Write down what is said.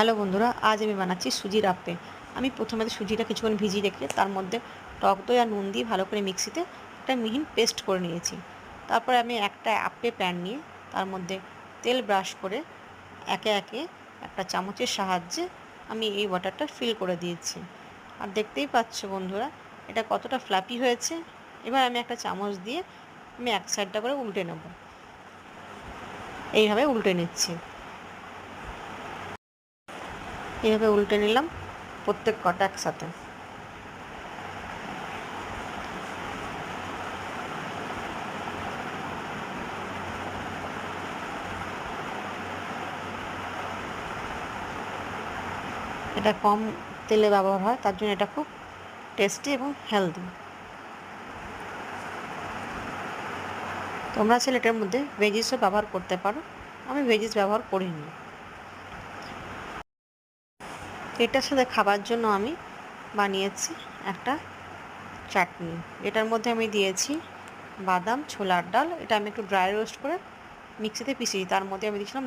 Hello বন্ধুরা, আজ আমি বানাচ্ছি সুজির আপে আমি প্রথমে সুজিটা কিছুক্ষণ ভিজিয়ে রেখে তার মধ্যে টক দই আর নুন দিয়ে ভালো করে মিক্সিতে একটা মিহিন পেস্ট করে নিয়েছি। তারপরে আমি একটা আপে প্যান নিয়ে তার মধ্যে তেল ব্রাশ করে একে একে একটা চামচের সাহায্যে আমি এই ওয়াটারটা ফিল করে দিয়েছি। আর দেখতেই পাচ্ছ বন্ধুরা, এটা কতটা ফ্ল্যাপি হয়েছে। এবার আমি একটা চামচ দিয়ে আমি এক সাইডটা করে উল্টে নেব। এইভাবে উল্টে নিচ্ছি। এইভাবে উল্টে নিলাম প্রত্যেক কটা একসাথে। এটা কম তেলে ব্যবহার হয়, তার জন্য এটা খুব টেস্টি এবং হেলদি তোমরা ছেলেটার মধ্যে ভেজিসও ব্যবহার করতে পারো, আমি ভেজিস ব্যবহার করিনি। এটার সাথে খাবার জন্য আমি বানিয়েছি একটা চাটনি। এটার মধ্যে আমি দিয়েছি বাদাম, ছোলার ডাল। এটা আমি একটু ড্রাই রোস্ট করে মিক্সিতে পিষিয়ে তার মধ্যে আমি দিয়েছিলাম